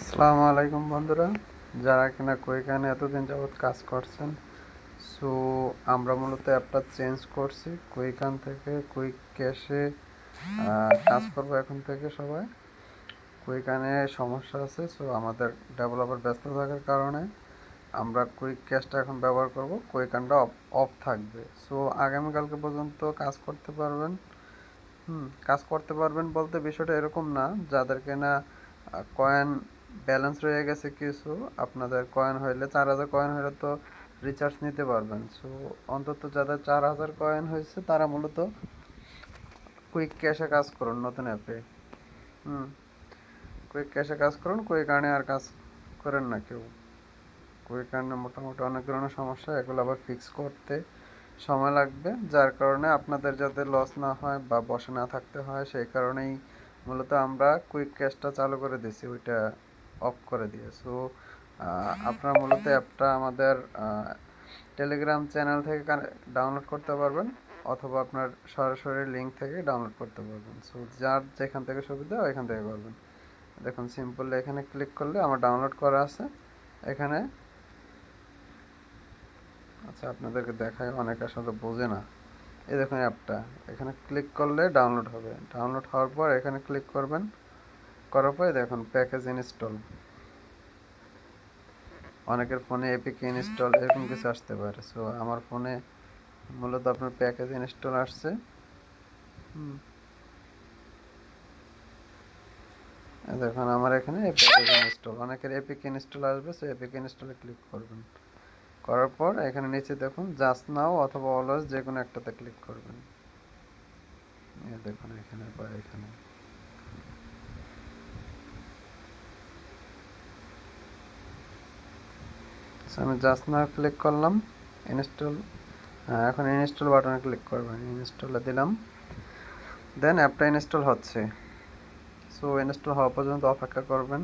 আসসালামু আলাইকুম বন্ধুরা। যারা কিনা কুইকানে এতদিন যাবৎ কাজ করছেন, সো আমরা মূলত অ্যাপটা চেঞ্জ করছি। কুইকান থেকে কুইক ক্যাশে কাজ করব এখন থেকে সবাই। কুইকানে সমস্যা আছে, সো আমাদের ডেভেলপার ব্যস্ত থাকার কারণে আমরা কুইক ক্যাশটা এখন ব্যবহার করব। কুইকানটা অফ অফ থাকবে। সো আগামীকালকে পর্যন্ত কাজ করতে পারবেন। হুম, কাজ করতে পারবেন বলতে বিষয়টা এরকম না। যাদেরকে না কয়েন ব্যালেন্স রয়ে গেছে কিছু, আপনাদের কয়েন হইলে চার হাজার কয়েন হইলে তো রিচার্জ নিতে পারবেন। সো অন্তত যাদের চার হাজার কয়েন হয়েছে তারা মূলত কুইক ক্যাশে কাজ করুন নতুন অ্যাপে হুম কুইক ক্যাশে কাজ করুন কুইক আর্নে আর কাজ করেন না কেউ। কুইক আর্নে মোটামুটি অনেক ধরনের সমস্যা, এগুলো আবার ফিক্স করতে সময় লাগবে। যার কারণে আপনাদের যাতে লস না হয় বা বসে না থাকতে হয়, সেই কারণেই মূলত আমরা কুইক ক্যাশটা চালু করে দিছি ওইটা অফ করে দিয়ে। সো আপনারা মূলত অ্যাপটা আমাদের টেলিগ্রাম চ্যানেল থেকে ডাউনলোড করতে পারবেন অথবা আপনার সরাসরি লিঙ্ক থেকে ডাউনলোড করতে পারবেন। সো যার যেখান থেকে সুবিধা ওইখান থেকে করবেন দেখুন সিম্পলি এখানে ক্লিক করলে আমার ডাউনলোড করা আছে। এখানে আচ্ছা আপনাদেরকে দেখায় অনেক আসলে বোঝে না। এই দেখুন অ্যাপটা। এখানে ক্লিক করলে ডাউনলোড হবে। ডাউনলোড হওয়ার পর এখানে ক্লিক করবেন। করার পরে দেখুন প্যাকেজ ইনস্টল অনেকের ফোনে এপিক ইনস্টল এরকম কিছু আসতে পারে। সো আমার ফোনে মূলত আপনার প্যাকেজ ইনস্টল আসছে। দেখুন, আমার এখানে প্যাকেজ ইনস্টল অনেকের এপিক ইনস্টল আসবে সো এপিক ইনস্টলে ক্লিক করবেন। করার পর এখানে নিচে দেখুন জাস্ট নাও অথবা অলওয়েজ যে কোনো একটাতে ক্লিক করবেন। দেখুন, এখানে বা এখানে। আমি জাস্ট নাও ক্লিক করলাম ইনস্টল হ্যাঁ এখন ইনস্টল বাটনে ক্লিক করবেন ইনস্টলে দিলাম। দেন অ্যাপটা ইনস্টল হচ্ছে। সো ইনস্টল হওয়া পর্যন্ত অপেক্ষা করবেন।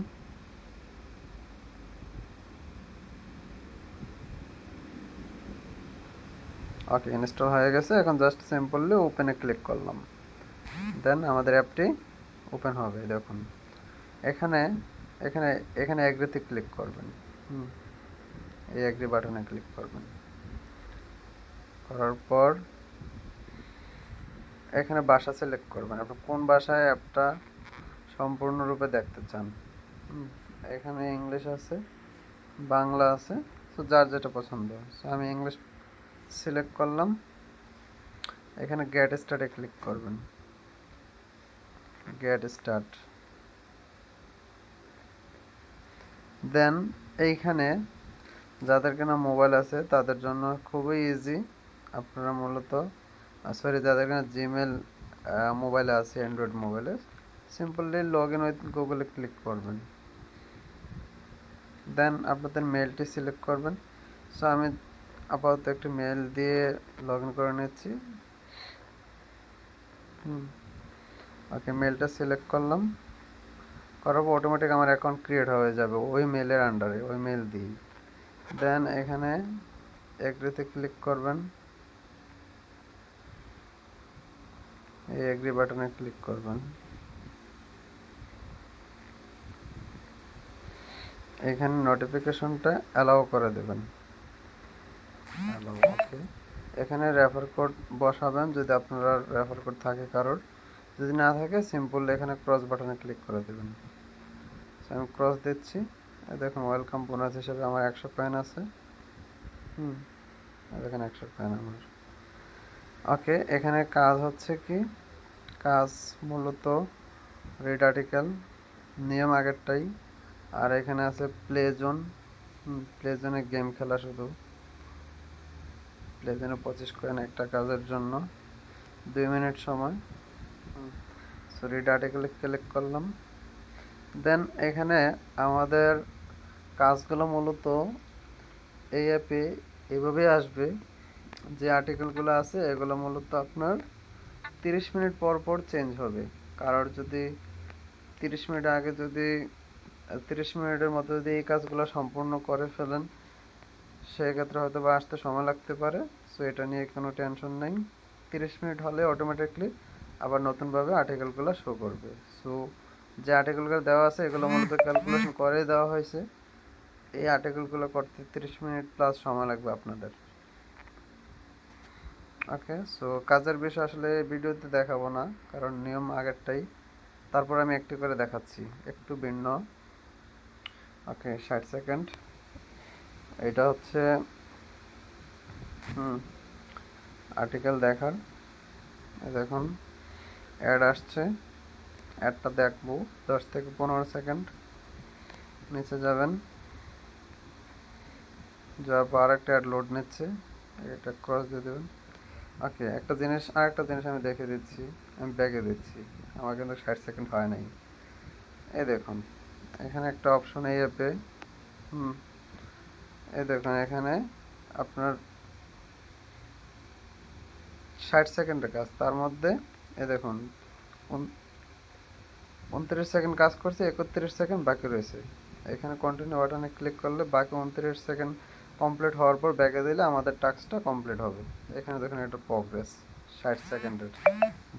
ওকে ইনস্টল হয়ে গেছে। এখন জাস্ট সিম্পলি ওপেনে ক্লিক করলাম। দেন আমাদের অ্যাপটি ওপেন হবে, দেখুন। এখানে এখানে এখানে এগ্রিতে ক্লিক করবেন। হুম। এই এগ্রি বাটনে ক্লিক করবেন। করার পর এখানে ভাষা সিলেক্ট করবেন। আপনি কোন ভাষায় অ্যাপটা সম্পূর্ণরূপে দেখতে চান? এখানে ইংলিশ আছে, বাংলা আছে, তো যার যেটা পছন্দ। সো আমি ইংলিশ সিলেক্ট করলাম। এখানে গেট স্টার্টে ক্লিক করবেন। গেট স্টার্ট দেন এইখানে যাদের কিনা মোবাইল আছে, তাদের জন্য খুবই ইজি আপনারা মূলত সরি যাদের কিনা জিমেল মোবাইলে আছে অ্যান্ড্রয়েড মোবাইলে সিম্পলি লগ ইন উইথ গুগলে ক্লিক করবেন। দেন আপনাদের মেলটি সিলেক্ট করবেন। সো আমি আপাতত একটি মেল দিয়ে লগ ইন করে নিচ্ছি। ওকে মেলটা সিলেক্ট করলাম। করার পর অটোমেটিক আমার অ্যাকাউন্ট ক্রিয়েট হয়ে যাবে ওই মেলের আন্ডারে ওই মেল দিই দেন এখানে এগ্রিতে ক্লিক করবেন। এই এগ্রি বাটনে ক্লিক করবেন। এখানে নোটিফিকেশনটা অ্যালাউ করে দেবেন। এখানে রেফার কোড বসাবেন যদি আপনারা রেফার কোড থাকে কারোর। যদি না থাকে সিম্পল এখানে ক্রস বাটনে ক্লিক করে দেবেন। আমি ক্রস দিচ্ছি। দেখুন ওয়েলকাম বোনাস হিসেবে আমার একশো কয়েন আছে। হুম দেখেন, একশো কয়েন আমার। ওকে, এখানে কাজ হচ্ছে কি? কাজ মূলত রিড আর্টিকেল নিয়ম আগেরটাই। আর এখানে আছে প্লে জোন প্লে জোনে গেম খেলা শুধু। প্লে জোনে পঁচিশ কয়েন একটা কাজের জন্য। দুই মিনিট সময়। সো রিড আর্টিকেলে ক্লিক করলাম। দেন এখানে আমাদের কাজগুলো মূলত এই অ্যাপে এভাবেই আসবে। যে আর্টিকেলগুলো আছে, এগুলো মূলত আপনার তিরিশ মিনিট পর পর চেঞ্জ হবে। কারোর যদি তিরিশ মিনিট আগে যদি, তিরিশ মিনিটের মধ্যে যদি এই কাজগুলো সম্পূর্ণ করে ফেলেন, সেক্ষেত্রে হয়তো বা আসতে সময় লাগতে পারে। সো এটা নিয়ে কোনো টেনশন নেই। তিরিশ মিনিট হলে অটোমেটিকলি আবার নতুনভাবে আর্টিকেলগুলো শো করবে। সো যে আর্টিকেলগুলো দেওয়া আছে, এগুলো মূলত ক্যালকুলেশন করেই দেওয়া হয়েছে। এই আর্টিকেলগুলো করতে তিরিশ মিনিট প্লাস সময় লাগবে আপনাদের। ওকে সো কাজের বিষয় আসলে ভিডিওতে দেখাবো না, কারণ নিয়ম আগেরটাই। তারপর আমি একটু করে দেখাচ্ছি, একটু ভিন্ন। ওকে ষাট সেকেন্ড এটা হচ্ছে, হুম আর্টিকেল দেখার। দেখুন অ্যাড আসছে। অ্যাডটা দেখব, দশ থেকে পনেরো সেকেন্ড নিচে যাবেন। যাওয়ার পর আরেকটা অ্যাড লোড নিচ্ছে, এটা ক্রস দিয়ে দেবেন। ওকে একটা জিনিস, আরেকটা জিনিস আমি দেখে দিচ্ছি, আমি ব্যাগে দিচ্ছি। আমার কিন্তু ষাট সেকেন্ড হয় নাই। এই দেখুন, এখানে একটা অপশন এই অ্যাপে হুম, এই দেখুন, এখানে আপনার ষাট সেকেন্ডের কাজ। তার মধ্যে এ দেখুন উনত্রিশ সেকেন্ড কাজ করছে, একত্রিশ সেকেন্ড বাকি রয়েছে। এখানে কন্টিনিউ বাটনে ক্লিক করলে বাকি উনত্রিশ সেকেন্ড কমপ্লিট হওয়ার পর ব্যাগে দিলে আমাদের টাস্কটা কমপ্লিট হবে। এখানে দেখুন এটা প্রগ্রেস ষাট সেকেন্ডের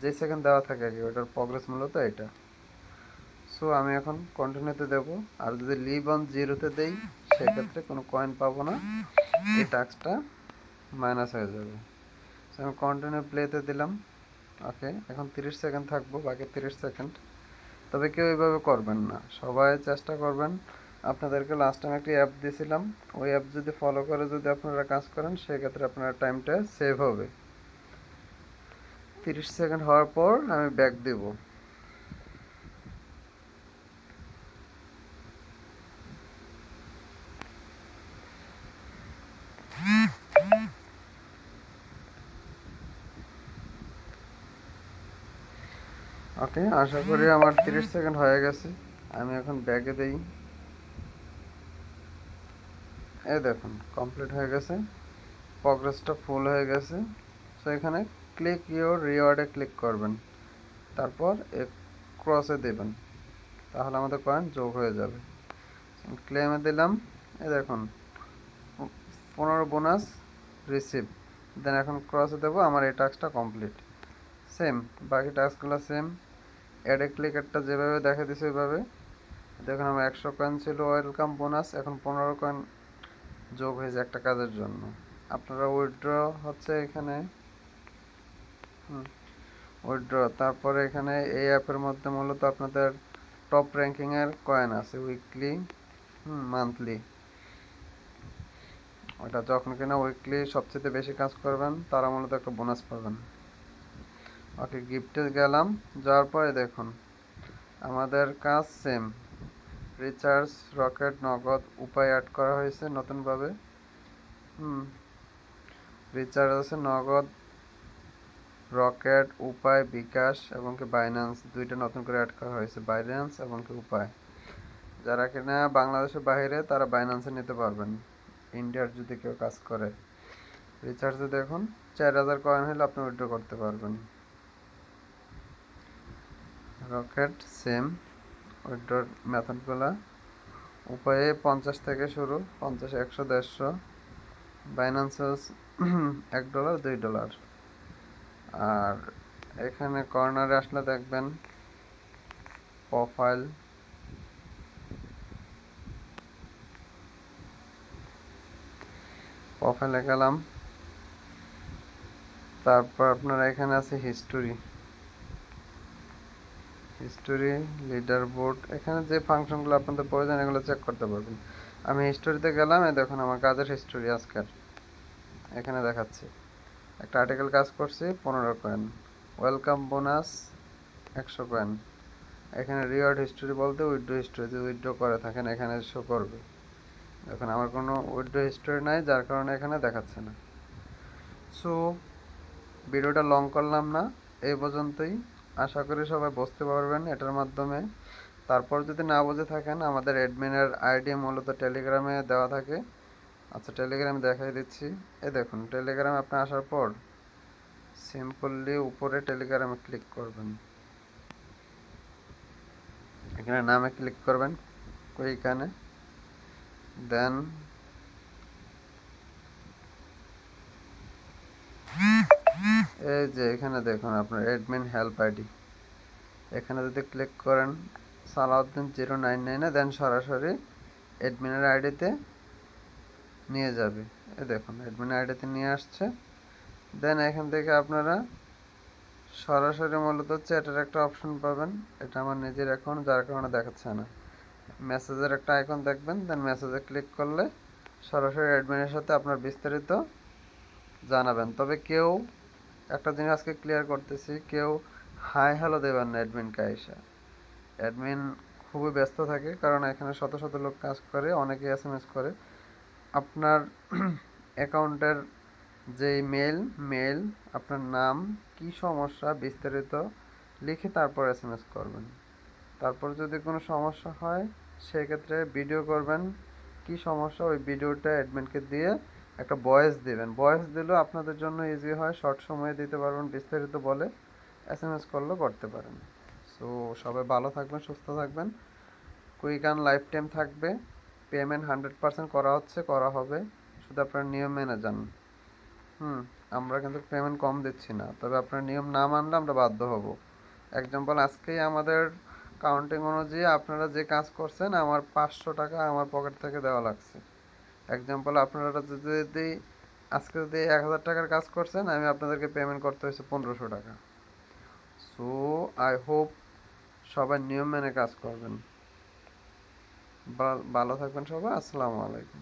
যে সেকেন্ড দেওয়া থাকে আর কি, ওটার প্রগ্রেস মূলত এটা। সো আমি এখন কন্টিনিউতে দেবো। আর যদি লিভ অন জিরোতে দেই, সেক্ষেত্রে কোনো কয়েন পাবো না। এই টাস্কটা মাইনাস হয়ে যাবে। সো আমি কন্টিনিউ প্লেতে দিলাম। ওকে এখন তিরিশ সেকেন্ড থাকব, বাকি তিরিশ সেকেন্ড তবে কেউ এইভাবে করবেন না। সবাই চেষ্টা করবেন আপনাদেরকে লাস্ট টাইম একটি অ্যাপ দিয়েছিলাম। ওই অ্যাপ যদি ফলো করে যদি আপনারা কাজ করেন, সেক্ষেত্রে আপনার টাইমটা সেভ হবে। তিরিশ সেকেন্ড হওয়ার পর আমি ব্যাক দেব। ওকে আশা করি আমার তিরিশ সেকেন্ড হয়ে গেছে। আমি এখন ব্যাগে দেই। এই দেখুন কমপ্লিট হয়ে গেছে। প্রগ্রেসটা ফুল হয়ে গেছে। সো এখানে ক্লিক ইউর রিওয়ার্ডে ক্লিক করবেন। তারপর এ ক্রসে দেবেন। তাহলে আমাদের কয়েন যোগ হয়ে যাবে। ক্লেমে দিলাম। এই দেখুন, পনেরো বোনাস রিসিভ দেন এখন ক্রসে দেবো, আমার এই টাস্কটা কমপ্লিট সেম বাকি টাস্কগুলো সেম অ্যাডে ক্লিক একটা যেভাবে দেখা দিছে ওইভাবে। দেখুন, আমার একশো কয়েন ছিল ওয়েলকাম বোনাস এখন পনেরো কয়েন যোগ হয়েছে একটা কাজের জন্য। আপনারা উইথড্র হচ্ছে এখানে। উইথড্র তারপরে এখানে এই অ্যাপের মধ্যে মূলত আপনাদের টপ র্যাঙ্কিংয়ের কয়েন আছে উইকলি হুম মান্থলি ওটা যখন কিনা উইকলি সবচেয়ে বেশি কাজ করবেন, তারা মূলত একটা বোনাস পাবেন। ওকে গিফটে গেলাম, যাওয়ার পরে দেখুন, আমাদের কাজ সেম রিচার্জ, রকেট, নগদ উপায় অ্যাড করা হয়েছে নতুনভাবে। হুম। রিচার্জ আছে নগদ, রকেট, উপায়, বিকাশ এবং কি বাইন্যান্স দুইটা নতুন করে অ্যাড করা হয়েছে বাইন্যান্স এবং কি উপায়। যারা কিনা বাংলাদেশের বাইরে, তারা বাইন্যান্সে নিতে পারবেন। ইন্ডিয়ার যদি কেউ কাজ করে। রিচার্জে দেখুন, চার হাজার কয়েন হলে আপনি উইড্রো করতে পারবেন। রকেট সেম উইথড্রর মেথডগুলো উপায়ে পঞ্চাশ থেকে শুরু, পঞ্চাশ, একশো, দেড়শো। বাইন্যান্সেস এক ডলার দুই ডলার আর এখানে কর্নারে আসলে দেখবেন প্রোফাইল প্রোফাইলে গেলাম। তারপর আপনার এখানে আছে হিস্টোরি হিস্টোরি লিডার বোর্ড এখানে যে ফাংশনগুলো আপনাদের প্রয়োজন, এগুলো চেক করতে পারবেন। আমি হিস্টোরিতে গেলাম, এই দেখুন আমার কাজের হিস্টোরি আজকের। এখানে দেখাচ্ছি। একটা আর্টিকেল কাজ করছি, পনেরো কয়েন ওয়েলকাম বোনাস একশো কয়েন এখানে রিওয়ার্ড হিস্টোরি বলতে উইড্রো হিস্টোরি যদি উইড্রো করে থাকেন, এখানে শো করবে। এখন আমার কোনো উইড্রো হিস্টোরি নাই, যার কারণে এখানে দেখাচ্ছে না। সো ভিডিওটা লং করলাম না, এই পর্যন্তই। আশা করি সবাই বুঝতে পারবেন এটার মাধ্যমে। তারপর যদি না বুঝে থাকেন, আমাদের অ্যাডমিনের আইডি মূলত টেলিগ্রামে দেওয়া থাকে। আচ্ছা টেলিগ্রামে দেখাই দিচ্ছি। এই দেখুন টেলিগ্রামে আপনি আসার পর সিম্পলি উপরে টেলিগ্রামে ক্লিক করবেন। এখানে নামে ক্লিক করবেন, ওইখানে। দেন এই যে এখানে দেখুন আপনার অ্যাডমিন হেল্প আইডি এখানে যদি ক্লিক করেন, সালাউদ্দিন জিরো নাইন নাইনে দেন সরাসরি অ্যাডমিনের আইডিতে নিয়ে যাবে। এ দেখুন অ্যাডমিন আইডিতে নিয়ে আসছে। দেন এখান থেকে আপনারা সরাসরি মূলত চ্যাটের একটা অপশন পাবেন। এটা আমার নিজের অ্যাকাউন্ট যার কারণে দেখাচ্ছে না। মেসেজের একটা আইকন দেখবেন দেন মেসেজে ক্লিক করলে সরাসরি অ্যাডমিনের সাথে আপনার বিস্তারিত জানাবেন। তবে কেউ একটা জিনিস আজকে ক্লিয়ার করতেছি, কেউ হাই হ্যালো দেবেন না অ্যাডমিনকে এসে অ্যাডমিন খুবই ব্যস্ত থাকে, কারণ এখানে শত শত লোক কাজ করে অনেকে এস এম এস করে। আপনার অ্যাকাউন্টের যে মেল মেল আপনার নাম, কি সমস্যা, বিস্তারিত লিখে তারপর এস এম এস করবেন। তারপর যদি কোনো সমস্যা হয়, সেক্ষেত্রে ভিডিও করবেন, কি সমস্যা, ওই ভিডিওটা অ্যাডমিনকে দিয়ে একটা ভয়েস দেবেন। ভয়েস দিলেও আপনাদের জন্য ইজি হয় শর্ট সময়ে দিতে পারবেন, বিস্তারিত বলে এস এম এস করলেও করতে পারেন। সো সবাই ভালো থাকবেন, সুস্থ থাকবেন। কুইক অ্যান্ড লাইফ টাইম থাকবে। পেমেন্ট হান্ড্রেড পার্সেন্ট করা হচ্ছে, করা হবে। শুধু আপনার নিয়ম মেনে যান। হুম, আমরা কিন্তু পেমেন্ট কম দিচ্ছি না। তবে আপনার নিয়ম না মানলে আমরা বাধ্য হব। এক্সাম্পল আজকেই আমাদের কাউন্টিং অনুযায়ী আপনারা যে কাজ করছেন, আমার পাঁচশো টাকা আমার পকেট থেকে দেওয়া লাগছে। এক্সাম্পল আপনারা যদি আজকে যদি এক হাজার টাকার কাজ করছেন, আমি আপনাদেরকে পেমেন্ট করতে হয়েছে পনেরোশো টাকা। সো আই হোপ সবাই নিয়ম মেনে কাজ করবেন। ভালো থাকবেন সবাই, আসসালামু আলাইকুম।